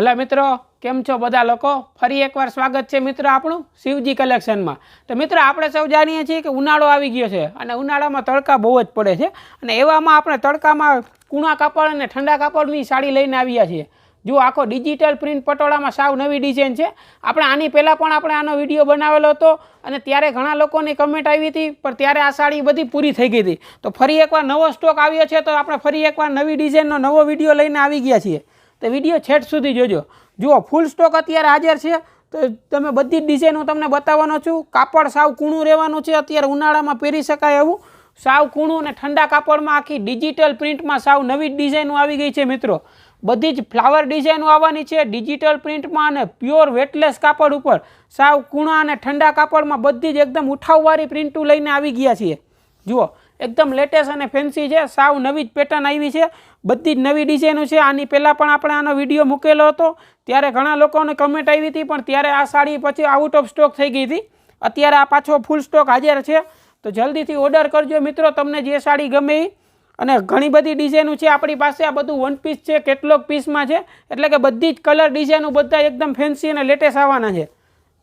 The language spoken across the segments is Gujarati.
હેલો મિત્રો, કેમ છો બધા લોકો? ફરી એકવાર સ્વાગત છે મિત્રો આપણું શિવજી કલેક્શનમાં. તો મિત્રો, આપણે સૌ જાણીએ છીએ કે ઉનાળો આવી ગયો છે અને ઉનાળામાં તડકા બહુ જ પડે છે અને એવામાં આપણે તડકામાં કૂણા કાપડ અને ઠંડા કાપડની સાડી લઈને આવ્યા છીએ. જો આખો ડિજિટલ પ્રિન્ટ પટોળામાં સાવ નવી ડિઝાઇન છે. આપણે આની પહેલાં પણ આપણે આનો વીડિયો બનાવેલો હતો અને ત્યારે ઘણા લોકોની કમેન્ટ આવી હતી, પણ ત્યારે આ સાડી બધી પૂરી થઈ ગઈ હતી. તો ફરી એકવાર નવો સ્ટોક આવ્યો છે, તો આપણે ફરી એકવાર નવી ડિઝાઇનનો નવો વીડિયો લઈને આવી ગયા છીએ. તો વીડિયો છેટ સુધી જોજો. જુઓ ફૂલ સ્ટોક અત્યારે હાજર છે. તો તમે બધી જ ડિઝાઇન હું તમને બતાવવાનો છું. કાપડ સાવ કૂણું રહેવાનું છે. અત્યારે ઉનાળામાં પહેરી શકાય એવું. સાવ કૂણું અને ઠંડા કાપડમાં આખી ડિજિટલ પ્રિન્ટમાં સાવ નવી જ ડિઝાઇનો આવી ગઈ છે મિત્રો. બધી જ ફ્લાવર ડિઝાઇનો આવવાની છે. ડિજિટલ પ્રિન્ટમાં અને પ્યોર વેટલેસ કાપડ ઉપર સાવ કૂણા અને ઠંડા કાપડમાં બધી જ એકદમ ઉઠાવવાળી પ્રિન્ટો લઈને આવી ગયા છીએ. જુઓ એકદમ લેટેસ્ટ અને ફેન્સી છે. સાવ નવી જ પેટર્ન આવી છે. બધી જ નવી ડિઝાઇનો છે. આની પહેલાં પણ આપણે આનો વીડિયો મૂકેલો હતો. ત્યારે ઘણા લોકોને કમેન્ટ આવી હતી, પણ ત્યારે આ સાડી પછી આઉટ ઓફ સ્ટોક થઈ ગઈ હતી. અત્યારે આ પાછો ફૂલ સ્ટોક હાજર છે. તો જલ્દીથી ઓર્ડર કરજો મિત્રો, તમને જે સાડી ગમે અને ઘણી બધી ડિઝાઇનો છે. આપણી પાસે આ બધું વન પીસ છે કેટલોક પીસમાં છે. એટલે કે બધી જ કલર ડિઝાઇનો બધા એકદમ ફેન્સી અને લેટેસ્ટ આવવાના છે.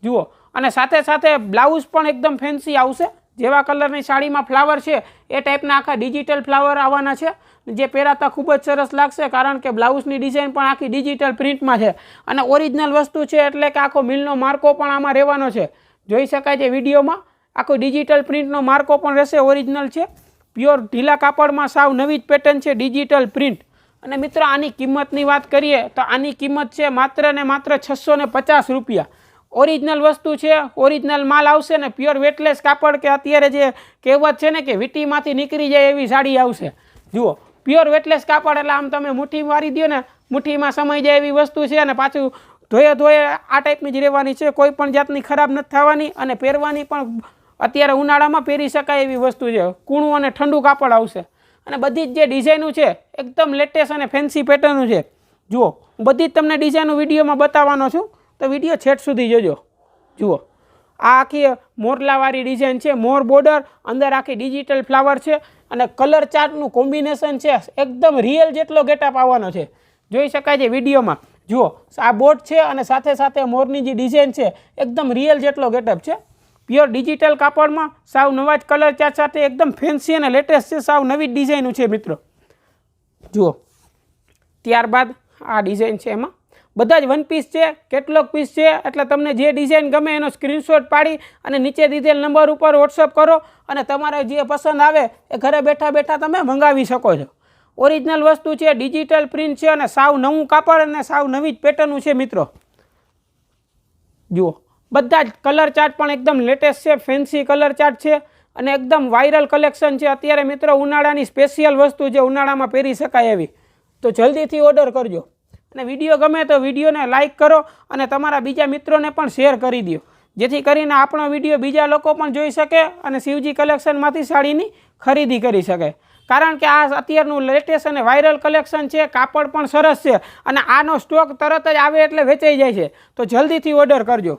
જુઓ. અને સાથે સાથે બ્લાઉઝ પણ એકદમ ફેન્સી આવશે. જેવા કલરની સાડીમાં ફ્લાવર છે, એ ટાઈપના આખા ડિજિટલ ફ્લાવર આવવાના છે. જે પહેરાતા ખૂબ જ સરસ લાગશે, કારણ કે બ્લાઉઝની ડિઝાઇન પણ આખી ડિજિટલ પ્રિન્ટમાં છે. અને ઓરિજિનલ વસ્તુ છે એટલે કે આખો મિલનો માર્કો પણ આમાં રહેવાનો છે. જોઈ શકાય છે વિડીયોમાં, આખો ડિજિટલ પ્રિન્ટનો માર્કો પણ રહેશે ઓરિજિનલ છે. પ્યોર ઢીલા કાપડમાં સાવ નવી જ પેટર્ન છે ડિજિટલ પ્રિન્ટ અને મિત્રો, આની કિંમતની વાત કરીએ, તો આની કિંમત છે માત્ર ને માત્ર છસો પચાસ રૂપિયા. ઓરિજિનલ વસ્તુ છે ઓરિજિનલ માલ આવશે ને પ્યોર વેટલેસ કાપડ કે અત્યારે જે કહેવત છે ને કે વીટીમાંથી નીકળી જાય એવી સાડી આવશે. જુઓ પ્યોર વેટલેસ કાપડ એટલે આમ તમે મુઠ્ઠી મારી દો ને, મુઠ્ઠીમાં સમાઈ જાય એવી વસ્તુ છે અને પાછું ધોયે ધોયે આ ટાઈપની જ રહેવાની છે, કોઈ પણ જાતની ખરાબ નથી થવાની અને પહેરવાની પણ અત્યારે ઉનાળામાં પહેરી શકાય એવી વસ્તુ છે. કૂણું અને ઠંડુ કાપડ આવશે. અને બધી જ જે ડિઝાઇનો છે, એકદમ લેટેસ્ટ અને ફેન્સી પેટર્નનું છે. જુઓ બધી જ તમને ડિઝાઇનો વિડીયોમાં બતાવવાનો છું. તો વીડિયો છેટ સુધી જોજો. જુઓ. આ આખી મોરલાવાળી ડિઝાઇન છે, મોર બોર્ડર અંદર આખી ડિજિટલ ફ્લાવર છે અને કલર ચાર્ટનું કોમ્બિનેશન છે, એકદમ રિયલ જેટલો ગેટઅપ આવવાનો છે. જોઈ શકાય છે વિડીયોમાં? જુઓ. આ બોટ છે અને સાથે સાથે મોરની જે ડિઝાઇન છે, એકદમ રિયલ જેટલો ગેટઅપ છે. પ્યોર ડિજિટલ કાપડમાં સાવ નવા જ કલર ચાર્ટ સાથે એકદમ ફેન્સી અને લેટેસ્ટ છે, સાવ નવી ડિઝાઇનનું છે મિત્રો. જુઓ. ત્યારબાદ આ ડિઝાઇન છે એમાં. બધા જ વન પીસ છે, કેટલોક પીસ છે, એટલે તમને જે ડિઝાઇન ગમે એનો સ્ક્રીનશોટ પાડી અને નીચે દીધેલ નંબર ઉપર વોટ્સઅપ કરો અને તમારે જે પસંદ આવે એ ઘરે બેઠા બેઠા તમે મંગાવી શકો છો. ઓરિજિનલ વસ્તુ છે ડિજિટલ પ્રિન્ટ છે અને સાવ નવું કાપડ અને સાવ નવી જ પેટર્નનું છે મિત્રો. જુઓ, બધા જ કલર ચાર્ટ પણ એકદમ લેટેસ્ટ છે ફેન્સી કલર ચાર્ટ છે અને એકદમ વાયરલ કલેક્શન છે. અત્યારે મિત્રો ઉનાળાની સ્પેશિયલ વસ્તુ છે, ઉનાળામાં પહેરી શકાય એવી. તો જલ્દીથી ઓર્ડર કરજો. અને વીડિયો ગમે તો વિડીયોને લાઇક કરો અને તમારા બીજા મિત્રોને પણ શેર કરી દો. જેથી કરીને આપણો વીડિયો બીજા લોકો પણ જોઈ શકે અને શિવજી કલેક્શનમાંથી સાડીની ખરીદી કરી શકે. કારણ કે આ અત્યારનું લેટેસ્ટ અને વાયરલ કલેક્શન છે, કાપડ પણ સરસ છે અને આનો સ્ટોક તરત જ આવે એટલે વેચાઈ જાય છે. તો જલ્દીથી ઓર્ડર કરજો.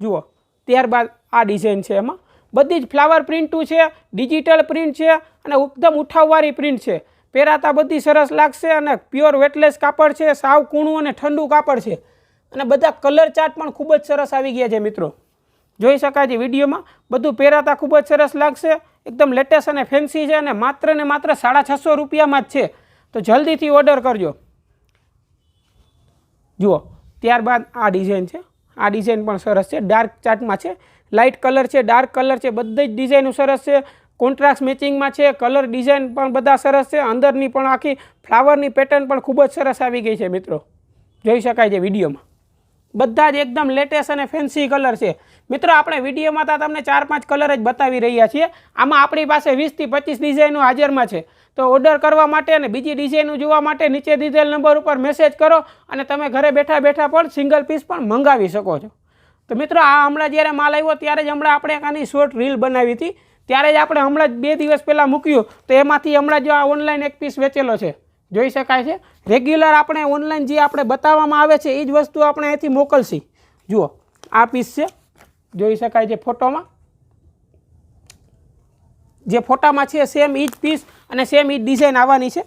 જુઓ, ત્યારબાદ આ ડિઝાઇન છે એમાં. બધી જ ફ્લાવર પ્રિન્ટું છે ડિજિટલ પ્રિન્ટ છે અને એકદમ ઉઠાવવાળી પ્રિન્ટ છે. પહેરાતા બધી સરસ લાગશે અને પ્યોર વેટલેસ કાપડ છે, સાવ કૂણું અને ઠંડુ કાપડ છે. અને બધા કલર ચાર્ટ પણ ખૂબ જ સરસ આવી ગયા છે મિત્રો. જોઈ શકાય છે વિડીયોમાં? બધું પહેરાતા ખૂબ જ સરસ લાગશે. એકદમ લેટેસ્ટ અને ફેન્સી છે અને માત્ર ને માત્ર સાડા છસો રૂપિયામાં જ છે. તો જલ્દીથી ઓર્ડર કરજો. જુઓ, ત્યારબાદ આ ડિઝાઇન છે. આ ડિઝાઇન પણ સરસ છે. ડાર્ક ચાર્ટમાં છે. લાઇટ કલર છે, ડાર્ક કલર છે. બધી જ ડિઝાઇનો સરસ છે. કોન્ટ્રાસ્ટ મેચિંગમાં છે કલર ડિઝાઇન પણ બધા સરસ છે, અંદરની પણ આખી ફ્લાવરની પેટર્ન પણ ખૂબ જ સરસ આવી ગઈ છે મિત્રો. જોઈ શકાય છે વિડીયોમાં. બધા જ એકદમ લેટેસ્ટ અને ફેન્સી કલર છે. મિત્રો, આપણે વિડીયોમાં તો તમને ચાર પાંચ કલર જ બતાવી રહ્યા છીએ. આમાં આપણી પાસે વીસથી પચીસ ડિઝાઇનો હાજરમાં છે. તો ઓર્ડર કરવા માટે અને બીજી ડિઝાઇનો જોવા માટે નીચે દીધેલ નંબર ઉપર મેસેજ કરો અને તમે ઘરે બેઠા બેઠા પણ સિંગલ પીસ પણ મંગાવી શકો છો. તો મિત્રો, આ હમણાં જ્યારે માલ આવ્યો, ત્યારે જ હમણાં આપણે એક આની શોર્ટ રીલ બનાવી હતી. ત્યારે જ આપણે હમણાં જ બે દિવસ પહેલાં મૂક્યું તો એમાંથી હમણાં જો આ ઓનલાઈન એક પીસ વેચેલો છે. જોઈ શકાય છે? રેગ્યુલર આપણે ઓનલાઈન જે આપણે બતાવવામાં આવે છે એ જ વસ્તુ આપણે અહીંથી મોકલશી. જુઓ, આ પીસ છે. જોઈ શકાય છે ફોટોમાં? જે ફોટામાં છે સેમ ઈ જ પીસ અને સેમ ઈ ડિઝાઇન આવવાની છે.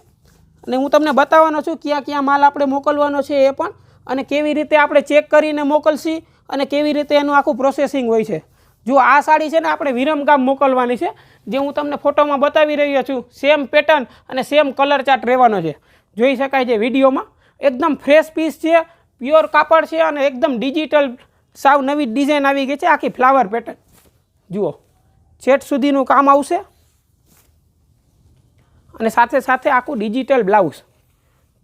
અને હું તમને બતાવવાનો છું ક્યાં ક્યાં માલ આપણે મોકલવાનો છે એ પણ અને કેવી રીતે આપણે ચેક કરીને મોકલશી અને કેવી રીતે એનું આખું પ્રોસેસિંગ હોય છે. જો આ સાડી છે ને આપણે વિરમગામ મોકલવાની છે, જે હું તમને ફોટોમાં બતાવી રહ્યો છું સેમ પેટર્ન અને સેમ કલર ચાર્ટ રહેવાનો છે. જોઈ શકાય છે વિડીયોમાં? એકદમ ફ્રેશ પીસ છે પ્યોર કાપડ છે અને એકદમ ડિજિટલ સાવ નવી ડિઝાઇન આવી ગઈ છે, આખી ફ્લાવર પેટર્ન જુઓ, છેટ સુધીનું કામ આવશે. અને સાથે સાથે આખું ડિજિટલ બ્લાઉઝ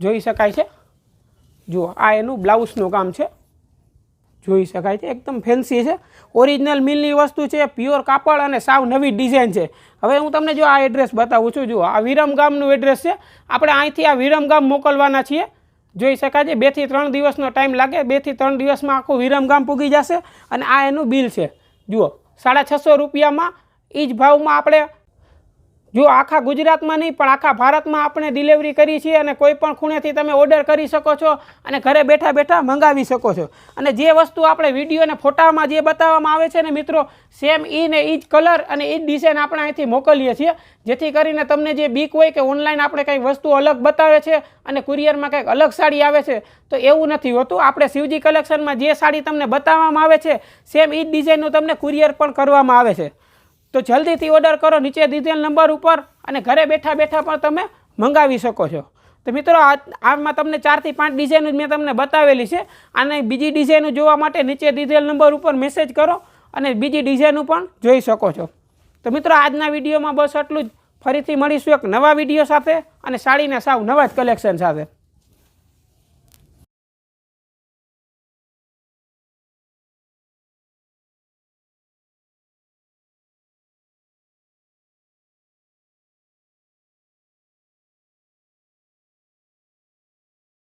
જોઈ શકાય છે? જુઓ, આ એનું બ્લાઉઝનું કામ છે. જોઈ શકાય છે. એકદમ ફેન્સી છે. ઓરિજિનલ મિલની વસ્તુ છે પ્યોર કાપડ અને સાવ નવી ડિઝાઇન છે. હવે હું તમને જો આ એડ્રેસ બતાવું છું, જુઓ. આ વિરમગામનું એડ્રેસ છે. આપણે અહીંથી આ વિરમગામ મોકલવાના છીએ. જોઈ શકાય છે બેથી ત્રણ દિવસનો ટાઈમ લાગે. બેથી ત્રણ દિવસમાં આખું વિરમગામ પૂગી જશે અને આ એનું બિલ છે. જુઓ. સાડા છસો રૂપિયામાં એ જ ભાવમાં આપણે જો આખા ગુજરાતમાં નહીં, પણ આખા ભારતમાં આપણે ડિલિવરી કરી છીએ અને કોઈ પણ ખૂણેથી તમે ઓર્ડર કરી શકો છો અને ઘરે બેઠા બેઠા મંગાવી શકો છો. અને જે વસ્તુ આપણે વીડિયો અને ફોટામાં જે બતાવવામાં આવે છે ને મિત્રો સેમ ઈ ને ઈ જ કલર અને ઈ જ ડિઝાઇન આપણે અહીંથી મોકલીએ છીએ. જેથી કરીને તમને જે બીક હોય કે ઓનલાઈન આપણે કંઈક વસ્તુ અલગ બતાવે છે અને કુરિયરમાં કંઈક અલગ સાડી આવે છે, તો એવું નથી હોતું. આપણે શિવજી કલેક્શનમાં જે સાડી તમને બતાવવામાં આવે છે સેમ ઈ જ ડિઝાઇનનું તમને કુરિયર પણ કરવામાં આવે છે. તો જલ્દીથી ઓર્ડર કરો નીચે દીધેલ નંબર ઉપર અને ઘરે બેઠા બેઠા પણ તમે મંગાવી શકો છો. તો મિત્રો આમાં તમને ચારથી પાંચ ડિઝાઇન મેં તમને બતાવેલી છે. અને બીજી ડિઝાઇનો જોવા માટે નીચે દીધેલ નંબર ઉપર મેસેજ કરો અને બીજી ડિઝાઇનો પણ જોઈ શકો છો. તો મિત્રો, આજના વિડીયોમાં બસ આટલું જ. ફરીથી મળીશું એક નવા વીડિયો સાથે અને સાડીના સાવ નવા જ કલેક્શન સાથે.